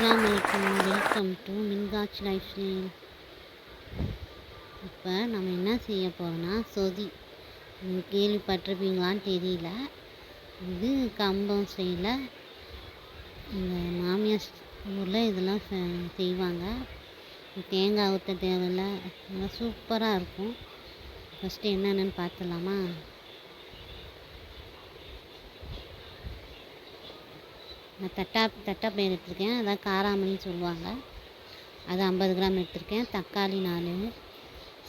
அஸ்லாம் வலைக்கம் welcome to மின்காட்ச் லைஃப் ஸ்டைல். இப்போ நம்ம என்ன செய்ய போகிறோம்னா சொதி. நீங்கள் கேள்விப்பட்டிருப்பீங்களான்னு தெரியல. இது கம்பம் ஸ்டைலில் இந்த மாமியார் ஊரில் இதெல்லாம் செ- செய்வாங்க. தேங்காய் ஊற்ற தேவையில்ல. நல்லா சூப்பராக இருக்கும். ஃபஸ்ட்டு என்னென்னு பார்த்துடலாமா நான் தட்டா தட்டாப்பயிறு எடுத்திருக்கேன். அதான் காராமணின்னு சொல்லுவாங்க. அது ஐம்பது கிராம் எடுத்திருக்கேன். தக்காளி நாலு.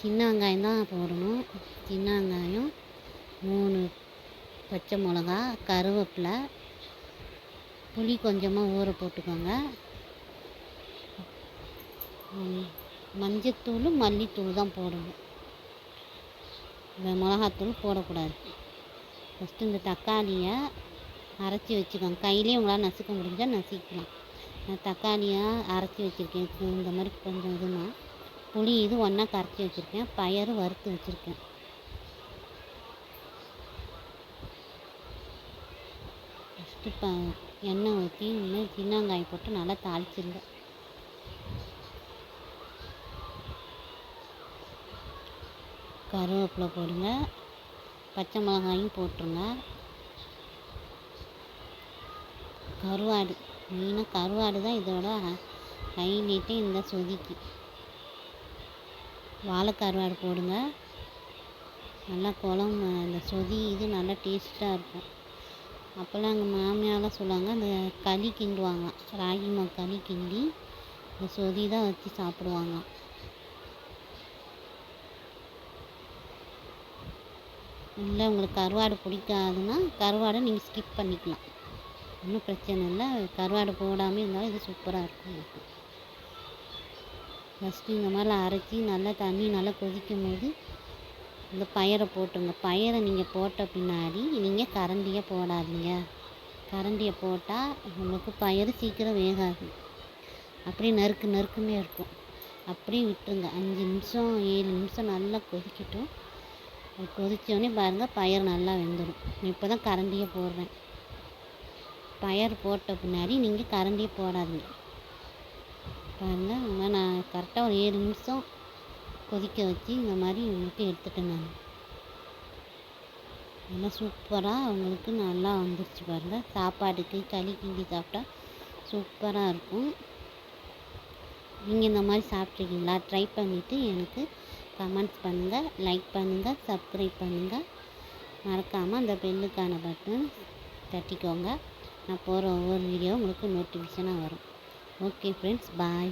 சின்ன வெங்காயம் தான் போடணும். சின்ன வெங்காயம் மூணு. பச்சை மிளகா கருவேப்பிலை. புளி கொஞ்சமாக ஊற போட்டுக்கோங்க. மஞ்சத்தூள் மல்லித்தூள் தான் போடணும். இந்த மிளகாத்தூள் போடக்கூடாது. ஃபஸ்ட்டு இந்த தக்காளியை அரைச்சி வச்சுக்கோங்க. கையிலே உங்களால் நசுக்க முடிஞ்சால் நசுக்கலாம் நான் தக்காளியாக அரைச்சி வச்சுருக்கேன். இந்த மாதிரி கொஞ்சம் இதுமா. புளி இது ஒன்றா கரைச்சி வச்சுருக்கேன். பயறு வறுத்து வச்சுருக்கேன். ஃபஸ்ட்டு ப எண்ணெய் ஊற்றி இன்னும் சின்ன போட்டு நல்லா தாளிச்சிருங்க. கருவேப்பிலை போடுங்க. பச்சை மிளகாயும் போட்டுருங்க. கருவாடு. மெயினாக கருவாடு தான் இதோட ஹைலைட்டு இந்த சொதிக்கு வாழை கருவாடு போடுங்க. நல்லா குழம்பு அந்த சொதி இது நல்லா டேஸ்ட்டாக இருக்கும். அப்போல்லாம் எங்கள் மாமியாரெலாம் சொல்லுவாங்க அந்த களி கிண்டுவாங்க. ராகி மா களி கிண்டி இந்த சொதி தான் வச்சு சாப்பிடுவாங்க. இல்லை உங்களுக்கு கருவாடு பிடிக்காதுன்னா கருவாடை நீங்கள் ஸ்கிப் பண்ணிக்கலாம். ஒன்றும் பிரச்சனை இல்லை. கருவாடு போடாமல் இருந்தாலும் இது சூப்பராக இருக்கும் எனக்கு. ஃபஸ்ட்டு இந்த மாதிரிலாம் அரைச்சி நல்லா தண்ணி நல்லா கொதிக்கும் போது இந்த பயரை போட்டுங்க பயரை நீங்கள் போட்ட பின்னாடி நீங்கள் கரண்டியை போடாதீங்க. கரண்டியை போட்டால் உங்களுக்கு பயிர் சீக்கிரம் வேகாது. அப்படியே நறுக்கு நறுக்குமே இருக்கும். அப்படியே விட்டுருங்க. அஞ்சு நிமிஷம் ஏழு நிமிஷம் நல்லா கொதிக்கட்டும். அது பாருங்கள் பயிர் நல்லா வெந்துடும் இப்போ தான் கரண்டியை போடுறேன். பயர் போட்ட பின்னாடி நீங்கள் கரண்டியை போடாதீங்க. பாருங்கள் இந்த மாதிரி நான் கரெக்டாக ஒரு ஏழு நிமிஷம் கொதிக்க வச்சு இந்த மாதிரி உங்களுக்கு எடுத்துட்டேன் நான். நல்லா சூப்பராக உங்களுக்கு நல்லா வந்துருச்சு பாருங்கள் சாப்பாட்டுக்கு களி கிண்டி சாப்பிட்டா சூப்பராக இருக்கும். நீங்கள் இந்த மாதிரி சாப்பிட்ருக்கீங்களா ட்ரை பண்ணிவிட்டு எனக்கு கமெண்ட்ஸ் பண்ணுங்கள் லைக் பண்ணுங்கள் சப்ஸ்கிரைப் பண்ணுங்கள் மறக்காமல் அந்த பெல்லுக்கான பட்டன் தட்டிக்கோங்க. நான் போகிற ஒவ்வொரு வீடியோ உங்களுக்கு நோட்டிஃபிகேஷனாக வரும். Okay friends bye